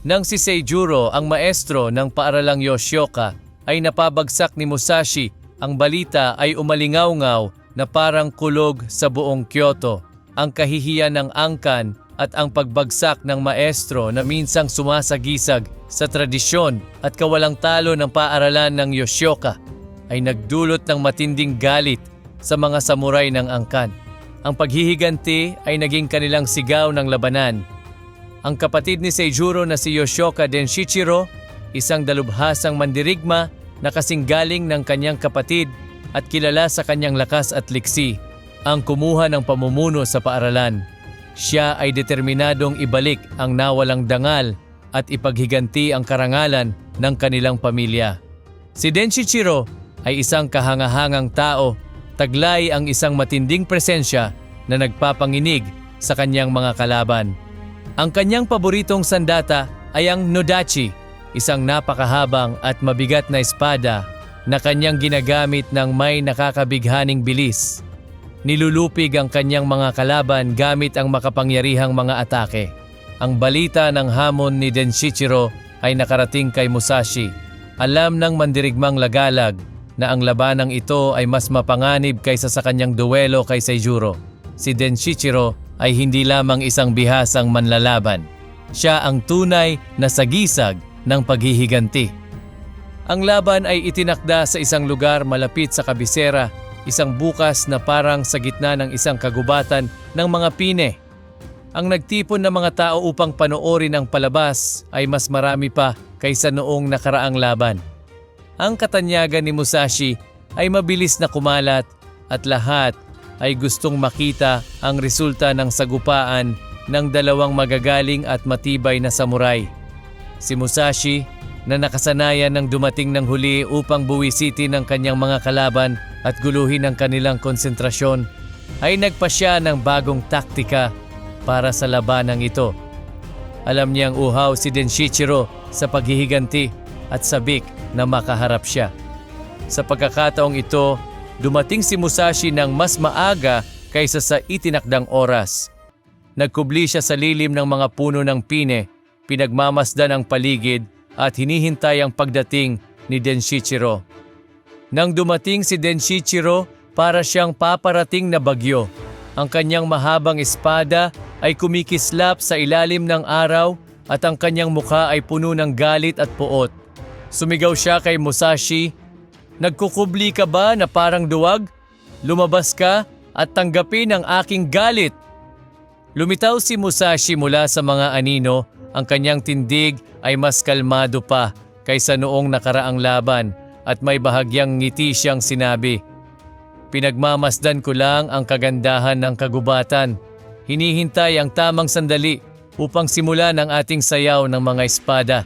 Nang si Seijuro ang maestro ng paaralang Yoshioka ay napabagsak ni Musashi, ang balita ay umalingaw-ngaw na parang kulog sa buong Kyoto. Ang kahihiyan ng angkan at ang pagbagsak ng maestro na minsang sumasagisag sa tradisyon at kawalang talo ng paaralan ng Yoshioka ay nagdulot ng matinding galit sa mga samuray ng angkan. Ang paghihiganti ay naging kanilang sigaw ng labanan ang kapatid ni Seijuro na si Yoshioka Denshichiro, isang dalubhasang mandirigma na kasing galing ng kanyang kapatid at kilala sa kanyang lakas at liksi, ang kumuha ng pamumuno sa paaralan. Siya ay determinadong ibalik ang nawalang dangal at ipaghiganti ang karangalan ng kanilang pamilya. Si Denshichiro ay isang kahangahangang tao, taglay ang isang matinding presensya na nagpapanginig sa kanyang mga kalaban. Ang kanyang paboritong sandata ay ang Nodachi, isang napakahabang at mabigat na espada na kanyang ginagamit ng may nakakabighaning bilis. Nilulupig ang kanyang mga kalaban gamit ang makapangyarihang mga atake. Ang balita ng hamon ni Denshichiro ay nakarating kay Musashi. Alam ng mandirigmang lagalag na ang labanang ito ay mas mapanganib kaysa sa kanyang duelo kay Seijuro. Si Denshichiro ay hindi lamang isang bihasang manlalaban. Siya ang tunay na sagisag ng paghihiganti. Ang laban ay itinakda sa isang lugar malapit sa kabisera, isang bukas na parang sa gitna ng isang kagubatan ng mga pine. Ang nagtipon ng mga tao upang panoorin ang palabas ay mas marami pa kaysa noong nakaraang laban. Ang katanyagan ni Musashi ay mabilis na kumalat at lahat ay gustong makita ang resulta ng sagupaan ng dalawang magagaling at matibay na samurai. Si Musashi na nakasanayan ng dumating ng huli upang buwisitin ng kanyang mga kalaban at guluhin ang kanilang konsentrasyon ay nagpasya ng bagong taktika para sa labanang ito. Alam niyang uhaw si Denshichiro sa paghihiganti at sabik na makaharap siya. Sa pagkakataong ito, dumating si Musashi ng mas maaga kaysa sa itinakdang oras. Nagkubli siya sa lilim ng mga puno ng pine, pinagmamasdan ang paligid at hinihintay ang pagdating ni Denshichiro. Nang dumating si Denshichiro, para siyang paparating na bagyo. Ang kanyang mahabang espada ay kumikislap sa ilalim ng araw at ang kanyang mukha ay puno ng galit at puot. Sumigaw siya kay Musashi, Nagkukubli ka ba na parang duwag? Lumabas ka at tanggapin ang aking galit. Lumitaw si Musashi mula sa mga anino, ang kanyang tindig ay mas kalmado pa kaysa noong nakaraang laban at may bahagyang ngiti siyang sinabi. Pinagmamasdan ko lang ang kagandahan ng kagubatan. Hinihintay ang tamang sandali upang simulan ang ating sayaw ng mga espada.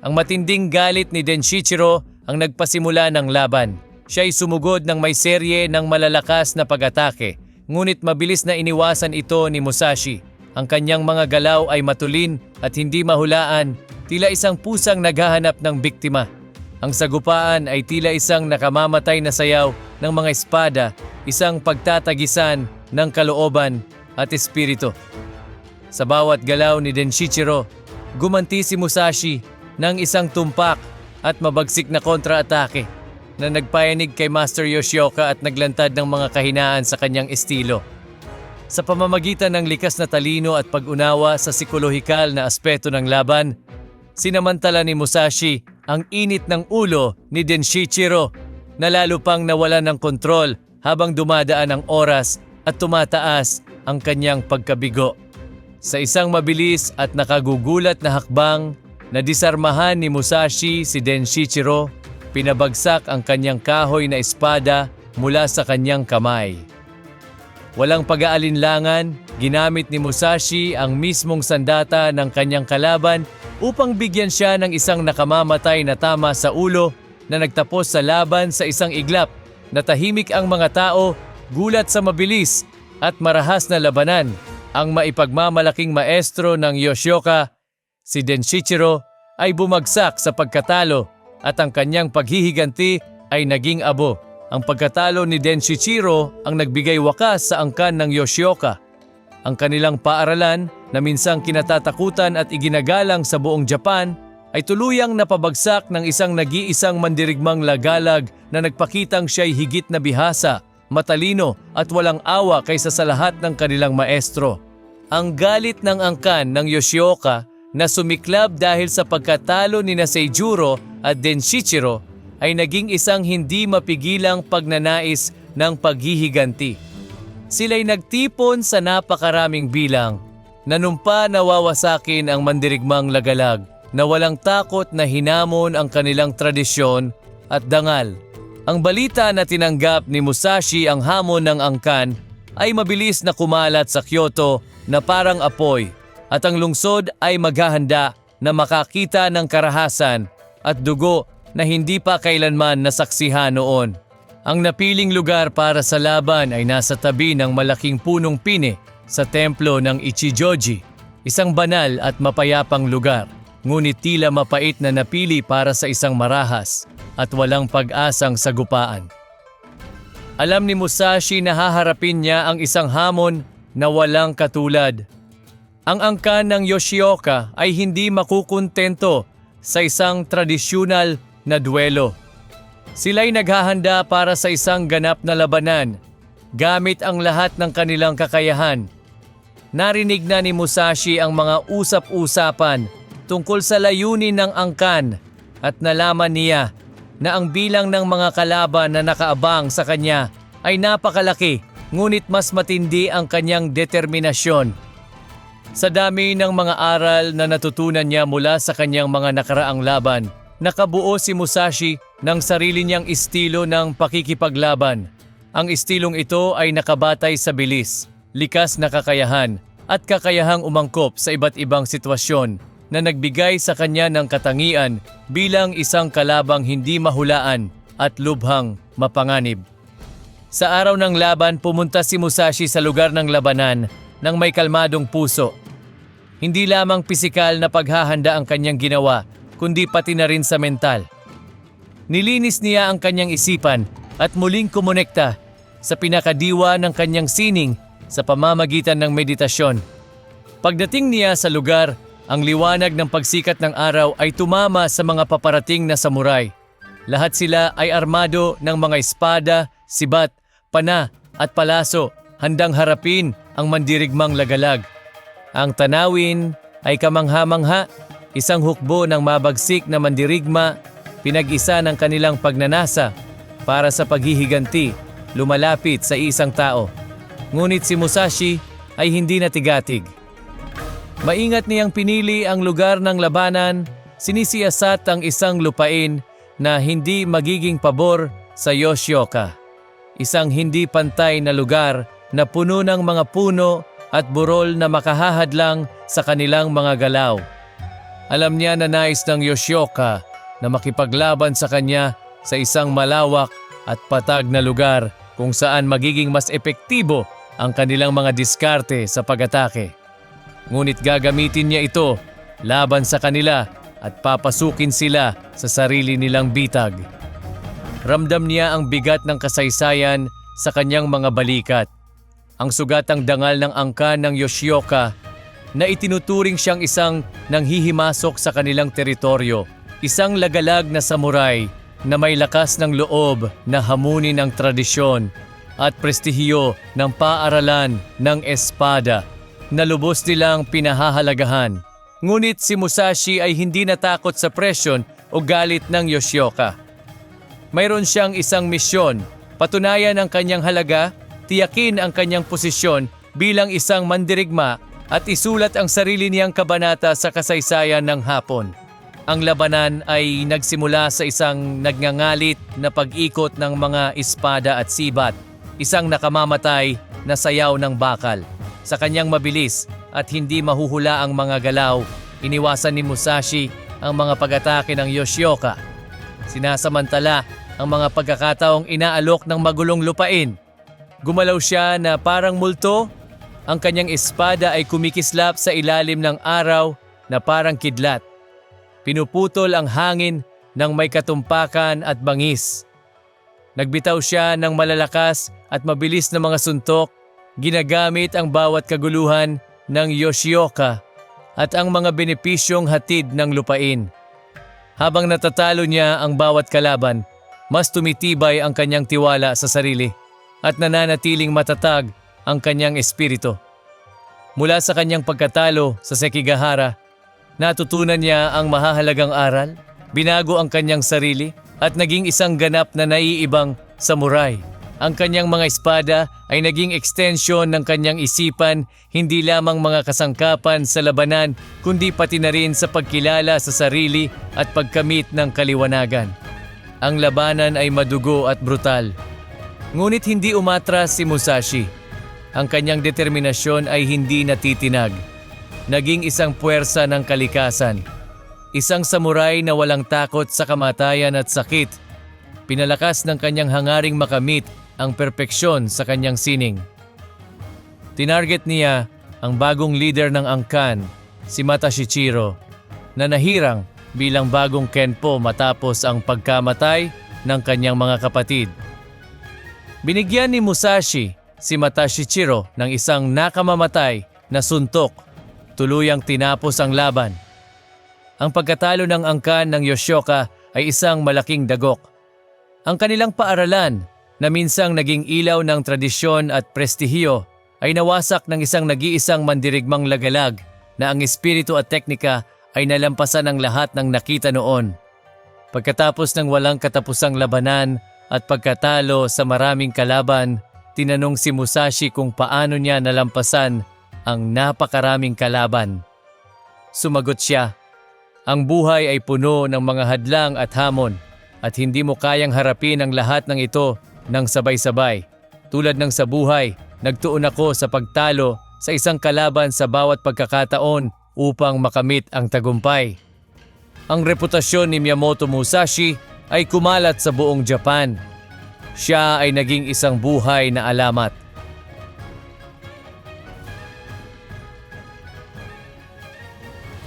Ang matinding galit ni Denshichiro ang nagpasimula ng laban. Siya ay sumugod ng may serye ng malalakas na pag-atake, ngunit mabilis na iniwasan ito ni Musashi. Ang kanyang mga galaw ay matulin at hindi mahulaan, tila isang pusang naghahanap ng biktima. Ang sagupaan ay tila isang nakamamatay na sayaw ng mga espada, isang pagtatagisan ng kalooban at espiritu. Sa bawat galaw ni Denshichiro, gumanti si Musashi ng isang tumpak at mabagsik na kontra-atake na nagpayanig kay Master Yoshioka at naglantad ng mga kahinaan sa kanyang estilo. Sa pamamagitan ng likas na talino at pag-unawa sa psikolohikal na aspeto ng laban, sinamantala ni Musashi ang init ng ulo ni Denshichiro na lalo pang nawala ng kontrol habang dumadaan ang oras at tumataas ang kanyang pagkabigo. Sa isang mabilis at nakagugulat na hakbang, nadisarmahan ni Musashi si Denshichiro, pinabagsak ang kanyang kahoy na espada mula sa kanyang kamay. Walang pag-aalinlangan, ginamit ni Musashi ang mismong sandata ng kanyang kalaban upang bigyan siya ng isang nakamamatay na tama sa ulo na nagtapos sa laban sa isang iglap. Natahimik ang mga tao, gulat sa mabilis at marahas na labanan. Ang maipagmamalaking maestro ng Yoshioka, si Denshichiro, ay bumagsak sa pagkatalo at ang kanyang paghihiganti ay naging abo. Ang pagkatalo ni Denshichiro ang nagbigay wakas sa angkan ng Yoshioka. ang kanilang paaralan na minsang kinatatakutan at iginagalang sa buong Japan ay tuluyang napabagsak ng isang nag-iisang mandirigmang lagalag na nagpakitang siya'y higit na bihasa, matalino at walang awa kaysa sa lahat ng kanilang maestro. Ang galit ng angkan ng Yoshioka na sumiklab dahil sa pagkatalo ni na Seijuro at Denshichiro ay naging isang hindi mapigilang pagnanais ng paghihiganti. Sila'y nagtipon sa napakaraming bilang. Nanumpa nawawasakin ang mandirigmang lagalag na walang takot na hinamon ang kanilang tradisyon at dangal. Ang balita na tinanggap ni Musashi ang hamon ng angkan ay mabilis na kumalat sa Kyoto na parang apoy at ang lungsod ay maghahanda na makakita ng karahasan at dugo na hindi pa kailanman nasaksihan noon. Ang napiling lugar para sa laban ay nasa tabi ng malaking punong pine sa templo ng Ichijoji, isang banal at mapayapang lugar, ngunit tila mapait na napili para sa isang marahas at walang pag-asang sagupaan. Alam ni Musashi na haharapin niya ang isang hamon na walang katulad. Ang angkan ng Yoshioka ay hindi makukontento sa isang tradisyonal na duelo. Sila'y naghahanda para sa isang ganap na labanan gamit ang lahat ng kanilang kakayahan. Narinig na ni Musashi ang mga usap-usapan tungkol sa layunin ng angkan at nalaman niya na ang bilang ng mga kalaban na nakaabang sa kanya ay napakalaki ngunit mas matindi ang kanyang determinasyon. Sa dami ng mga aral na natutunan niya mula sa kanyang mga nakaraang laban, nakabuo si Musashi ng sarili niyang estilo ng pakikipaglaban. Ang estilong ito ay nakabatay sa bilis, likas na kakayahan at kakayahang umangkop sa iba't ibang sitwasyon na nagbigay sa kanya ng katangian bilang isang kalabang hindi mahulaan at lubhang mapanganib. Sa araw ng laban, pumunta si Musashi sa lugar ng labanan ng may kalmadong puso. Hindi lamang pisikal na paghahanda ang kanyang ginawa, kundi pati na rin sa mental. Nilinis niya ang kanyang isipan at muling kumonekta sa pinakadiwa ng kanyang sining sa pamamagitan ng meditasyon. Pagdating niya sa lugar, ang liwanag ng pagsikat ng araw ay tumama sa mga paparating na samurai. Lahat sila ay armado ng mga espada, sibat, pana at palaso, handang harapin ang mandirigmang lagalag. Ang tanawin ay kamangha-mangha, isang hukbo ng mabagsik na mandirigma, pinag-isa ng kanilang pagnanasa para sa paghihiganti, lumalapit sa isang tao. Ngunit si Musashi ay hindi natigatig. Maingat niyang pinili ang lugar ng labanan, sinisiyasat ang isang lupain na hindi magiging pabor sa Yoshioka. Isang hindi pantay na lugar na puno ng mga puno at burol na makahahadlang sa kanilang mga galaw. Alam niya na nais ng Yoshioka na makipaglaban sa kanya sa isang malawak at patag na lugar kung saan magiging mas epektibo ang kanilang mga diskarte sa pag-atake. Ngunit gagamitin niya ito laban sa kanila at papasukin sila sa sarili nilang bitag. Ramdam niya ang bigat ng kasaysayan sa kanyang mga balikat. Ang sugatang dangal ng angkan ng Yoshioka na itinuturing siyang isang nanghihimasok sa kanilang teritoryo. Isang lagalag na samurai na may lakas ng loob na hamunin ang tradisyon at prestihiyo ng paaralan ng espada na lubos nilang pinahahalagahan. Ngunit si Musashi ay hindi natakot sa presyon o galit ng Yoshioka. Mayroon siyang isang misyon, patunayan ang kanyang halaga, tiyakin ang kanyang posisyon bilang isang mandirigma at isulat ang sarili niyang kabanata sa kasaysayan ng Hapon. Ang labanan ay nagsimula sa isang nagngangalit na pag-ikot ng mga espada at sibat, isang nakamamatay na sayaw ng bakal. Sa kanyang mabilis at hindi mahuhula ang mga galaw, iniwasan ni Musashi ang mga pag-atake ng Yoshioka. Sinasamantala ang mga pagkakataong inaalok ng magulong lupain. Gumalaw siya na parang multo. Ang kanyang espada ay kumikislap sa ilalim ng araw na parang kidlat. Pinuputol ang hangin ng may katumpakan at bangis. Nagbitaw siya ng malalakas at mabilis na mga suntok Ginagamit ang bawat kaguluhan ng Yoshioka at ang mga benepisyong hatid ng lupain. Habang natatalo niya ang bawat kalaban, mas tumitibay ang kanyang tiwala sa sarili at nananatiling matatag ang kanyang espiritu. Mula sa kanyang pagkatalo sa Sekigahara, natutunan niya ang mahahalagang aral, binago ang kanyang sarili at naging isang ganap na naiibang samurai. Ang kanyang mga espada ay naging extension ng kanyang isipan, hindi lamang mga kasangkapan sa labanan, kundi pati na rin sa pagkilala sa sarili at pagkamit ng kaliwanagan. Ang labanan ay madugo at brutal. Ngunit hindi umatras si Musashi. Ang kanyang determinasyon ay hindi natitinag. Naging isang puwersa ng kalikasan. Isang samurai na walang takot sa kamatayan at sakit. Pinalakas ng kanyang hangaring makamit ang perpeksyon sa kanyang sining. Tinarget niya ang bagong leader ng angkan, si Mata Shichiro, na nahirang bilang bagong Kenpo matapos ang pagkamatay ng kanyang mga kapatid. Binigyan ni Musashi si Mata Shichiro ng isang nakamamatay na suntok, tuluyang tinapos ang laban. Ang pagkatalo ng angkan ng Yoshioka ay isang malaking dagok. Ang kanilang paaralan na minsang naging ilaw ng tradisyon at prestihiyo ay nawasak ng isang nag-iisang mandirigmang lagalag na ang espiritu at teknika ay nalampasan ng lahat ng nakita noon. Pagkatapos ng walang katapusang labanan at pagkatalo sa maraming kalaban, tinanong si Musashi kung paano niya nalampasan ang napakaraming kalaban. Sumagot siya, ang buhay ay puno ng mga hadlang at hamon at hindi mo kayang harapin ang lahat ng ito ng sabay-sabay. Tulad ng sa buhay, nagtuon ako sa pagtalo sa isang kalaban sa bawat pagkakataon upang makamit ang tagumpay. Ang reputasyon ni Miyamoto Musashi ay kumalat sa buong Japan. Siya ay naging isang buhay na alamat